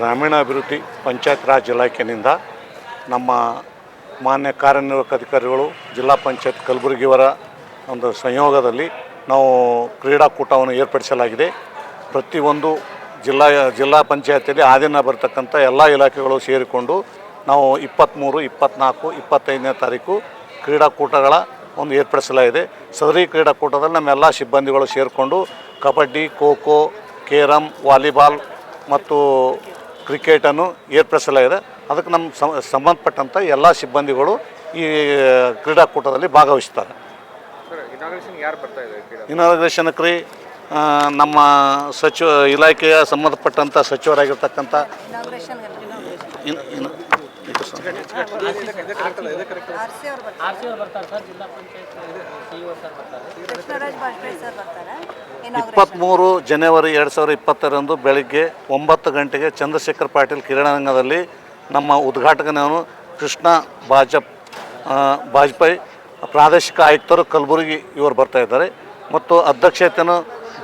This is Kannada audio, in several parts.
ಗ್ರಾಮೀಣಾಭಿವೃದ್ಧಿ ಪಂಚಾಯತ್ ರಾಜ್ ಇಲಾಖೆಯಿಂದ ನಮ್ಮ ಮಾನ್ಯ ಕಾರ್ಯನಿರ್ವಾಹಕ ಅಧಿಕಾರಿಗಳು ಜಿಲ್ಲಾ ಪಂಚಾಯತ್ ಕಲಬುರಗಿಯವರ ಒಂದು ಸಂಯೋಗದಲ್ಲಿ ನಾವು ಕ್ರೀಡಾಕೂಟವನ್ನು ಏರ್ಪಡಿಸಲಾಗಿದೆ. ಪ್ರತಿಯೊಂದು ಜಿಲ್ಲಾ ಜಿಲ್ಲಾ ಪಂಚಾಯತಿಯಲ್ಲಿ ಆದಿನ ಬರತಕ್ಕಂಥ ಎಲ್ಲ ಇಲಾಖೆಗಳು ಸೇರಿಕೊಂಡು ನಾವು ಇಪ್ಪತ್ತ್ಮೂರು, ಇಪ್ಪತ್ತ್ನಾಲ್ಕು, ಇಪ್ಪತ್ತೈದನೇ ತಾರೀಕು ಕ್ರೀಡಾಕೂಟಗಳ ಒಂದು ಏರ್ಪಡಿಸಲಾಗಿದೆ. ಸದರಿ ಕ್ರೀಡಾಕೂಟದಲ್ಲಿ ನಮ್ಮೆಲ್ಲ ಸಿಬ್ಬಂದಿಗಳು ಸೇರಿಕೊಂಡು ಕಬಡ್ಡಿ, ಖೋ ಖೋ ಕೇರಮ್ ವಾಲಿಬಾಲ್ ಮತ್ತು ಕ್ರಿಕೆಟನ್ನು ಏರ್ಪಡಿಸಲಾಗಿದೆ ಅದಕ್ಕೆ ನಮ್ಮ ಸಂ- ಸಂಬಂಧಪಟ್ಟಂಥ ಎಲ್ಲ ಸಿಬ್ಬಂದಿಗಳು ಈ ಕ್ರೀಡಾಕೂಟದಲ್ಲಿ ಭಾಗವಹಿಸ್ತಾರೆ ಸರ್ ಇನಾಗ್ರೇಷನ್ ಯಾರು ಬರ್ತಾ ಇದ್ದಾರೆ ಕ್ರೀಡಾ ಇನಾಗ್ರೇಷನ್ಗೆ ನಮ್ಮ ಸಚಿವ ಇಲಾಖೆಯ ಸಂಬಂಧಪಟ್ಟಂಥ ಸಚಿವರಾಗಿರ್ತಕ್ಕಂಥ. ಆರ್ ಸಿ ಅವ್ರು ಬರ್ತಾರೆ ಕೃಷ್ಣರಾಜ್ ಬಾಜ್ಪೇಯಿ ಸರ್ ಬರ್ತಾರೆ. ಇನಾಗ್ರೇಷನ್ ಇಪ್ಪತ್ತ್ಮೂರು ಜನವರಿ ಎರಡು ಸಾವಿರದ ಇಪ್ಪತ್ತರಂದು ಬೆಳಿಗ್ಗೆ ಒಂಬತ್ತು ಗಂಟೆಗೆ ಚಂದ್ರಶೇಖರ್ ಪಾಟೀಲ್ ಕ್ರೀಡಾಂಗಣದಲ್ಲಿ ನಮ್ಮ ಉದ್ಘಾಟಕನವನು ಕೃಷ್ಣ ಬಾಜಪ್ ಬಾಜಪೇಯಿ ಪ್ರಾದೇಶಿಕ ಆಯುಕ್ತರು ಕಲಬುರಗಿ ಇವರು ಬರ್ತಾ ಇದ್ದಾರೆ. ಮತ್ತು ಅಧ್ಯಕ್ಷತೆಯನ್ನು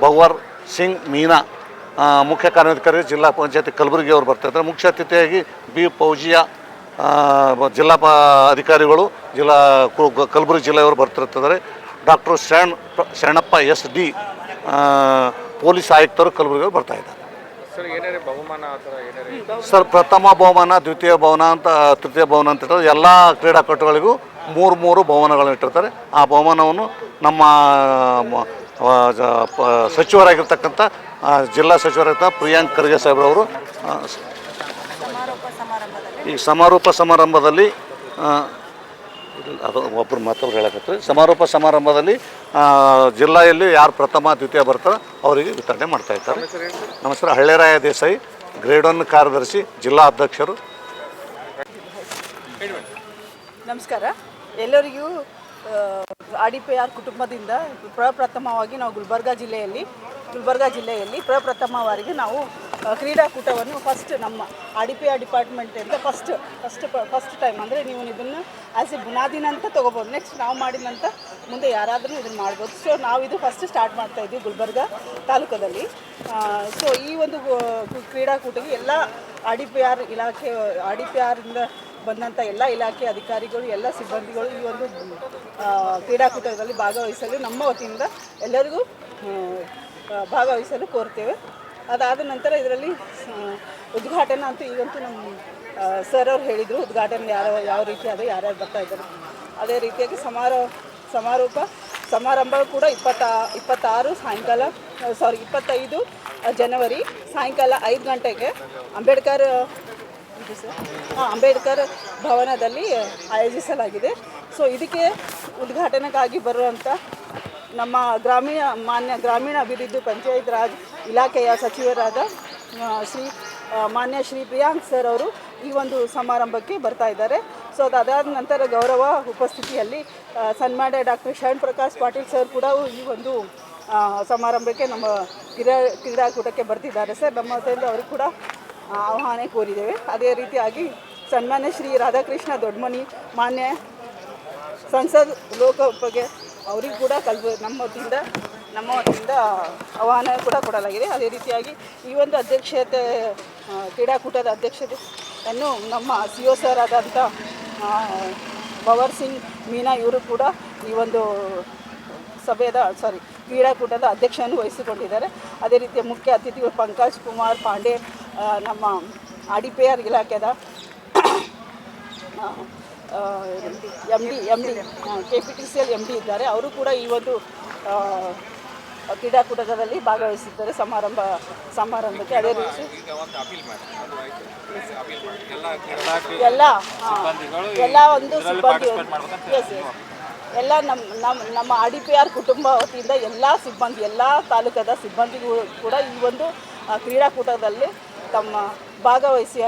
ಭಗವರ್ ಸಿಂಗ್ ಮೀನಾ ಮುಖ್ಯ ಕಾರ್ಯಾಧಿಕಾರಿ ಜಿಲ್ಲಾ ಪಂಚಾಯತಿ ಕಲಬುರಗಿ ಅವರು ಬರ್ತಾ ಇದ್ದಾರೆ. ಮುಖ್ಯ ಅತಿಥಿಯಾಗಿ ಬಿ ಬ- ಜಿಲ್ಲಾ ಪ ಅಧಿಕಾರಿಗಳು ಜಿಲ್ಲಾ ಕಲಬುರಗಿ ಜಿಲ್ಲೆಯವರು ಬರ್ತಿರ್ತಿದ್ದಾರೆ. ಡಾಕ್ಟರ್ ಶರಣ ಶರಣಪ್ಪ ಎಸ್ ಡಿ ಪೊಲೀಸ್ ಆಯುಕ್ತರು ಕಲಬುರಗಿಯವರು ಬರ್ತಾ ಇದ್ದಾರೆ. ಸರ್ ಪ್ರಥಮ ಬಹುಮಾನ ದ್ವಿತೀಯ ಭವನ ಅಂತ ತೃತೀಯ ಭವನ ಅಂತ ಇರ್ತಾರೆ ಎಲ್ಲ ಕ್ರೀಡಾಪಟುಗಳಿಗೂ ಮೂರು ಮೂರು ಬಹುಮಾನಗಳನ್ನು ಇಟ್ಟಿರ್ತಾರೆ. ಆ ಬಹುಮಾನವನ್ನು ನಮ್ಮ ಸಚಿವರಾಗಿರ್ತಕ್ಕಂಥ ಜಿಲ್ಲಾ ಸಚಿವರಾಗಿರ್ತ ಪ್ರಿಯಾಂಕ್ ಖರ್ಗೆ ಸಾಹೇಬ್ರವರು ಆ, ಸ- ಸಮಾರೋಪ ಸಮಾರಂಭದಲ್ಲಿ ಈ ಸಮಾರೋಪ ಸಮಾರಂಭದಲ್ಲಿ ಅದು ಒಬ್ಬರು ಮತ್ತೊಬ್ರು ಹೇಳಕತ್ತೆ ಸಮಾರೋಪ ಸಮಾರಂಭದಲ್ಲಿ ಜಿಲ್ಲೆಯಲ್ಲಿ ಯಾರು ಪ್ರಥಮ, ದ್ವಿತೀಯ ಬರ್ತಾರೋ ಅವರಿಗೆ ವಿತರಣೆ ಮಾಡ್ತಾ ಇದ್ದಾರೆ. ನಮಸ್ಕಾರ, ಹಳ್ಳೇರಾಯ ದೇಸಾಯಿ, ಗ್ರೇಡ್ ಒನ್ ಕಾರ್ಯದರ್ಶಿ, ಜಿಲ್ಲಾ ಅಧ್ಯಕ್ಷರು. ನಮಸ್ಕಾರ. ಎಲ್ಲರಿಗೂ ಪಿ ಆರ್ ಕುಟುಂಬದಿಂದ ಪ್ರಪ್ರಥಮವಾಗಿ ನಾವು ಗುಲ್ಬರ್ಗಾ ಜಿಲ್ಲೆಯಲ್ಲಿ ಗುಲ್ಬರ್ಗಾ ಜಿಲ್ಲೆಯಲ್ಲಿ ಪ್ರಪ್ರಥಮವಾಗಿ ನಾವು ಕ್ರೀಡಾಕೂಟವನ್ನು ಫಸ್ಟ್ ನಮ್ಮ ಆ ಡಿಪಾರ್ಟ್ಮೆಂಟ್ ಡಿಪಾರ್ಟ್ಮೆಂಟಿಂದ ಫಸ್ಟ್ ಫಸ್ಟ್ ಫಸ್ಟ್ ಟೈಮ್ ಅಂದರೆ ನೀವು ಇದನ್ನು ಆ್ಯಸ್ ಎ ಬುನಾದಿನ ಅಂತ ತೊಗೋಬೋದು. ನೆಕ್ಸ್ಟ್ ನಾವು ಮಾಡಿದಂತ ಮುಂದೆ ಯಾರಾದರೂ ಇದನ್ನು ಮಾಡ್ಬೋದು. ಸೊ ನಾವು ಇದು ಫಸ್ಟ್ ಸ್ಟಾರ್ಟ್ ಮಾಡ್ತಾ ಇದ್ವಿ ಗುಲ್ಬರ್ಗ ತಾಲೂಕದಲ್ಲಿ ಸೊ ಈ ಒಂದು ಕ್ರೀಡಾಕೂಟಕ್ಕೆ ಎಲ್ಲ ಆರ್ ಇಲಾಖೆ, ಆರ್ ಆರಿಂದ ಬಂದಂಥ ಎಲ್ಲ ಇಲಾಖೆ ಅಧಿಕಾರಿಗಳು, ಎಲ್ಲ ಸಿಬ್ಬಂದಿಗಳು ಈ ಒಂದು ಕ್ರೀಡಾಕೂಟದಲ್ಲಿ ಭಾಗವಹಿಸಲು ನಮ್ಮ ವತಿಯಿಂದ ಎಲ್ಲರಿಗೂ ಭಾಗವಹಿಸಲು ಕೋರ್ತೇವೆ. ಅದಾದ ನಂತರ ಇದರಲ್ಲಿ ಉದ್ಘಾಟನೆ ಅಂತೂ ಈಗಂತೂ ನಮ್ಮ ಸರ್ ಅವ್ರು ಹೇಳಿದರು, ಉದ್ಘಾಟನೆ ಯಾರು, ಯಾವ ರೀತಿ ಅದು, ಯಾರ್ಯಾರು ಬರ್ತಾ ಇದ್ದಾರೆ. ಅದೇ ರೀತಿಯಾಗಿ ಸಮಾರೋ, ಸಮಾರೋಪ, ಸಮಾರಂಭ ಕೂಡ ಇಪ್ಪತ್ತ, ಇಪ್ಪತ್ತಾರು ಸಾಯಂಕಾಲ ಸಾರಿ ಇಪ್ಪತ್ತೈದು ಜನವರಿ ಸಾಯಂಕಾಲ ಐದು ಗಂಟೆಗೆ ಅಂಬೇಡ್ಕರ್ ಹಾಂ ಅಂಬೇಡ್ಕರ್ ಭವನದಲ್ಲಿ ಆಯೋಜಿಸಲಾಗಿದೆ. ಸೊ ಇದಕ್ಕೆ ಉದ್ಘಾಟನೆಗಾಗಿ ಬರುವಂಥ ನಮ್ಮ ಗ್ರಾಮೀಣ, ಮಾನ್ಯ ಗ್ರಾಮೀಣ ಅಭಿವೃದ್ಧಿ ಪಂಚಾಯತ್ ರಾಜ್ ಇಲಾಖೆಯ ಸಚಿವರಾದ ಶ್ರೀ ಮಾನ್ಯ ಶ್ರೀ ಪ್ರಿಯಾಂಕ್ ಸರ್ ಅವರು ಈ ಒಂದು ಸಮಾರಂಭಕ್ಕೆ ಬರ್ತಾ ಇದ್ದಾರೆ. ಸೊ ಅದಾದ ನಂತರ ಗೌರವ ಉಪಸ್ಥಿತಿಯಲ್ಲಿ ಸನ್ಮಾನ ಡಾಕ್ಟರ್ ಶರಣ್ ಪ್ರಕಾಶ್ ಪಾಟೀಲ್ ಸರ್ ಕೂಡ ಈ ಒಂದು ಸಮಾರಂಭಕ್ಕೆ ನಮ್ಮ ಕ್ರೀಡಾ, ಕ್ರೀಡಾಕೂಟಕ್ಕೆ ಬರ್ತಿದ್ದಾರೆ ಸರ್. ನಮ್ಮ ವತಿಯಿಂದ ಅವರು ಕೂಡ ಆಹ್ವಾನ ಕೋರಿದ್ದೇವೆ. ಅದೇ ರೀತಿಯಾಗಿ ಸನ್ಮಾನ್ಯ ಶ್ರೀ ರಾಧಾಕೃಷ್ಣ ದೊಡ್ಡಮನಿ ಮಾನ್ಯ ಸಂಸದ್ ಲೋಕಸಭೆಗೆ ಅವರಿಗೂ ಕೂಡ ಕಲ್ಬ, ನಮ್ಮ ವತಿಯಿಂದ ನಮ್ಮ ವತಿಯಿಂದ ಆಹ್ವಾನ ಕೂಡ ಕೊಡಲಾಗಿದೆ. ಅದೇ ರೀತಿಯಾಗಿ ಈ ಒಂದು ಅಧ್ಯಕ್ಷತೆ ಕ್ರೀಡಾಕೂಟದ ಅಧ್ಯಕ್ಷತೆಯನ್ನು ನಮ್ಮ ಸಿ ಒ ಸರ್ ಆದಂಥ ಪವರ್ ಸಿಂಗ್ ಮೀನಾ ಇವರು ಕೂಡ ಈ ಒಂದು ಸಭೆಯದ ಸಾರಿ ಕ್ರೀಡಾಕೂಟದ ಅಧ್ಯಕ್ಷವನ್ನು ವಹಿಸಿಕೊಂಡಿದ್ದಾರೆ. ಅದೇ ರೀತಿಯ ಮುಖ್ಯ ಅತಿಥಿಗಳು ಪಂಕಜ್ ಕುಮಾರ್ ಪಾಂಡೆ ನಮ್ಮ ಆರ್ ಇಲಾಖೆದ M D M D K P T C L M D ಇದ್ದಾರೆ. ಅವರು ಕೂಡ ಈ ಒಂದು ಆ, ಕ್ರೀಡಾಕೂಟದಲ್ಲಿ ಭಾಗವಹಿಸಿದ್ದಾರೆ. ಸಮಾರಂಭ ಸಮಾರಂಭಕ್ಕೆ ಅದೇ ರೀತಿ ಎಲ್ಲ ಎಲ್ಲ ಒಂದು ಸಿಬ್ಬಂದಿ ಎಸ್ ಎಲ್ಲ ನಮ್ಮ ನಮ್ಮ ನಮ್ಮ ಆರ್ ಡಿ ಪಿ ಆರ್ ಕುಟುಂಬ ವತಿಯಿಂದ ಎಲ್ಲ ಸಿಬ್ಬಂದಿ ಎಲ್ಲ ತಾಲೂಕದ ಸಿಬ್ಬಂದಿಗೂ ಕೂಡ ಈ ಒಂದು ಕ್ರೀಡಾಕೂಟದಲ್ಲಿ ತಮ್ಮ ಭಾಗವಹಿಸಿ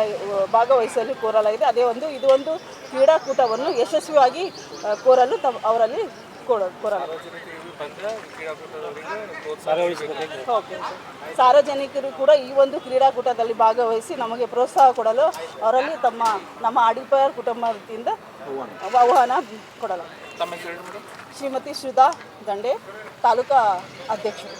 ಭಾಗವಹಿಸಲು ಕೋರಲಾಗಿದೆ. ಅದೇ ಒಂದು ಇದು ಒಂದು ಕ್ರೀಡಾಕೂಟವನ್ನು ಯಶಸ್ವಿಯಾಗಿ ಕೋರಲು ತಮ್ಮ ಅವರಲ್ಲಿ ಸಾರ್ವಜನಿಕರು ಕೂಡ ಈ ಒಂದು ಕ್ರೀಡಾಕೂಟದಲ್ಲಿ ಭಾಗವಹಿಸಿ ನಮಗೆ ಪ್ರೋತ್ಸಾಹ ಕೊಡಲು ಅವರಲ್ಲಿ ತಮ್ಮ ನಮ್ಮ ಅಡಿಪಾಯರ್ ಕುಟುಂಬದಿಂದ ಆಹ್ವಾನ ಕೊಡಲು ಶ್ರೀಮತಿ ಶ್ರುಧಾ ದಂಡೆ ತಾಲೂಕಾ ಅಧ್ಯಕ್ಷರು.